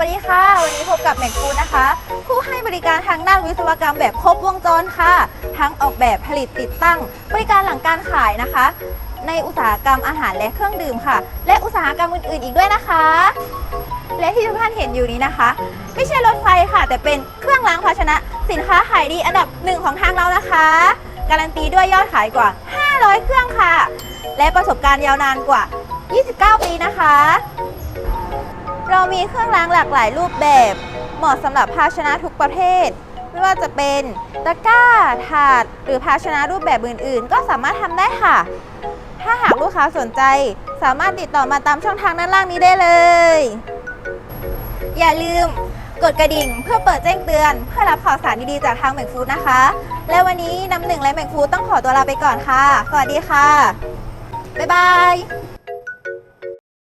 วัสดีค่ะ วันนี้พบกับแม็กฟูนะคะ ผู้ให้บริการทางด้านวิศวกรรมแบบครบวงจรค่ะ ทั้งออกแบบผลิตติดตั้ง บริการหลังการขายนะคะ ในอุตสาหกรรมอาหารและเครื่องดื่มค่ะ และอุตสาหกรรมอื่นๆ อีกด้วยนะคะ และที่ทุกท่านเห็นอยู่นี้นะคะ ไม่ใช่รถไฟค่ะ แต่เป็นเครื่องล้างภาชนะ สินค้าขายดีอันดับหนึ่งของทางเรานะคะ การันตีด้วยยอดขายกว่า 500 เครื่องค่ะ และประสบการณ์ยาวนานกว่า 29 ปีนะคะ มีเครื่องล้างหลากหลายรูปแบบ เหมาะสำหรับภาชนะทุกประเภทไม่ว่าจะเป็นตะกร้า ถาด หรือภาชนะรูปแบบอื่นๆ ก็สามารถทำได้ค่ะ ถ้าหากลูกค้าสนใจ สามารถติดต่อมาตามช่องทางด้านล่างนี้ได้เลย อย่าลืมกดกระดิ่งเพื่อเปิดแจ้งเตือน เพื่อรับข่าวสารดีๆจากทางแมกฟูดนะคะ และวันนี้น้ำหนึ่งและแมกฟูดต้องขอตัวลาไปก่อนค่ะ สวัสดีค่ะ บ๊ายบาย